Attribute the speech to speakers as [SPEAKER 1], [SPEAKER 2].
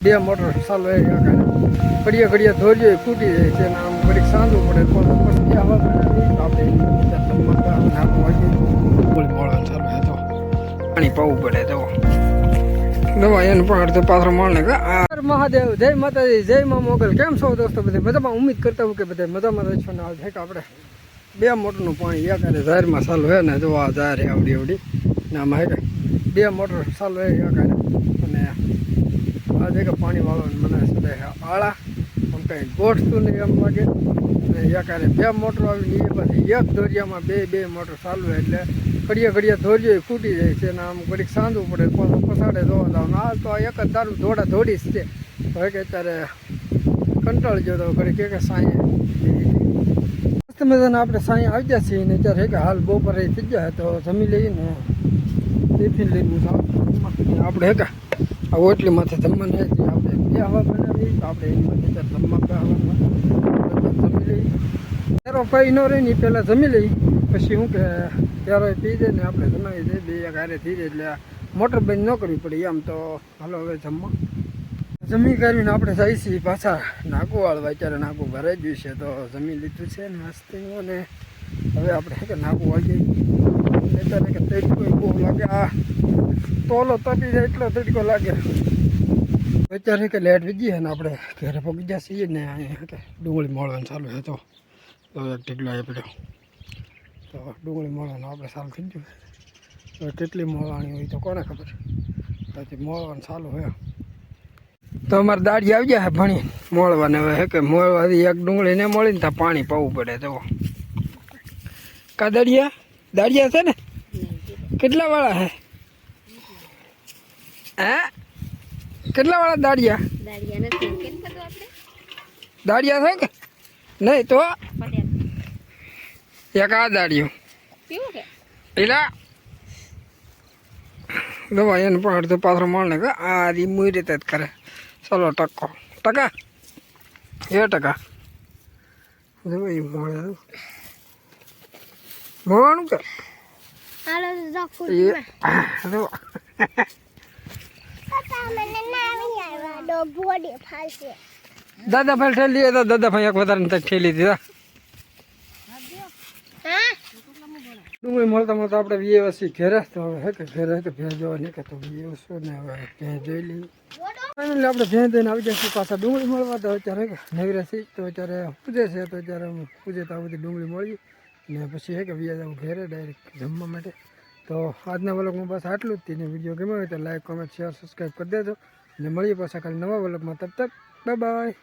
[SPEAKER 1] બે મોટર ચાલુ એ ઘડિયા ઘડીએ ધોરીએ ફૂટી જાય છે આમ ઘડીક સાંધવું પડે પણ પછી તો. પાણી પાવું પડે તો. દવા એને પણ અડધો પાથરો મારને કે મહાદેવ જય માતાજી જય મા મોગલ. કેમ છો દોસ્તો બધા? બધામાં ઉમ્મીદ કરતા હું કે બધા મજામાં રહે છો ને આ છે કે આપણે બે મોટરનું પાણી એક હારે જાહેરમાં ચાલુ હોય ને જો આ જાહેર આવડી આવડી ને આમાં હે બે મોટર ચાલુ છે એક પાણી વાળો મને સદાય આળા, આમ કંઈ ગોઠતું નહીં એમ લાગે. અને એક હારે બે મોટર આવી એ પછી એક દોરિયામાં બે બે મોટર ચાલુ એટલે ઘડીએ ઘડીએ ધોરીઓ ફૂટી જાય છે અને આમ ઘડીક સાંધવું પડે, પાછું પસાડે જોવા જવાનું હાલ તો આ એક જ દારૂ ધોડા ધોડી જ છે. હવે કે અત્યારે કંટાળી ગયો તો ઘડી કે કે સાંજે મસ્ત મજાના આપણે સાંઈ આવી ગયા છીએ ને અત્યારે કે હાલ બપોરે થઈ ગયા તો જમી લઈને ટિફિન લઈને આપણે હે કે આ ઓટલીમાંથી જમવાનું છે. આપણે બે હવા બનાવી આપણે એની માટે જમવા બેસવાનું જમી લઈએ. ત્યારે ભાઈ ન રહી ને પહેલાં જમી લઈ પછી શું કે ત્યારે પી દે ને આપણે જમાવી દઈએ. બે એક હારે થઈ જાય એટલે મોટર બંધ ન કરવી પડે. એમ તો હાલો હવે જમવા. જમી કરીને આપણે છીએ પાછા નાગુ વાળવા અત્યારે નાગુ ભરાઈ ગયું છે તો જમી લીધું છે ને હસ્તી અને હવે આપણે કે નાકું વાગી અત્યારે કે તડકો બહુ લાગે. આ તોલો તપી જાય એટલો તડકો લાગે. અત્યારે કે લેટ વીજી છે ને આપણે ઘરે પગી ગયા છીએ ને અહીંયા કે ડુંગળી મળવાનું ચાલુ છે. તો તો એક ઢીકલો એ પડ્યો. તો ડુંગળી મળવાનું આપણે ચાલુ થઈ ગયું તો કેટલી મળવાની હોય તો કોને ખબર? પછી મળવાનું ચાલુ હોય તો અમારે દાડી આવી જાય ભણી. મોળવાને હવે હે કે મોળવાથી એક ડુંગળી ને મળી ને ત્યાં પાણી પાવું પડે. તો કા દાડિયા દાડિયા છે ને? કેટલા વાળા હે? હે? કેટલા વાળા દાડિયા દાડિયા છે કે? નહીં તો? એક આ દાડિયું.
[SPEAKER 2] કે
[SPEAKER 1] દવા એને પણ અડધો પાથરો મળને કે આ રીમુઈ રીતે જ કરે. ચલો ટકો? ટકા. એ ટકા મળે મળવાનું કે
[SPEAKER 2] હાલો
[SPEAKER 1] દાદા ભાઈ ઠેલી હતા દાદા ભાઈ એક વધારે ત્યાં ઠેલી દીધા ડુંગળી મળતા મળતા આપણે વ્યવસ્થિત ઘેરે તો હવે, હે કે ઘેરે ભેં જોવા નહીં તો વ્યવસ્થિત ને હવે ભેં જોઈ લઈએ. આપણે ભેં દઈને આવી જઈશું પાછા ડુંગળી મળવા તો અત્યારે, હે કે નવરા છે તો અત્યારે પૂજે છે, તો અત્યારે પૂજે તો બધી ડુંગળી મળી, ને પછી, હે કે બીજા જવું ઘેરે ડાયરેક્ટ જમવા માટે. તો આજના વ્લોગમાં બસ આટલું જ. તેને વીડિયો ગમ્યો હોય તો લાઈક કોમેન્ટ શેર સબસ્ક્રાઈબ કરી દેજો. અને મળીએ પાછા કાલે નવા વ્લોગમાં. તબ તક બાય બાય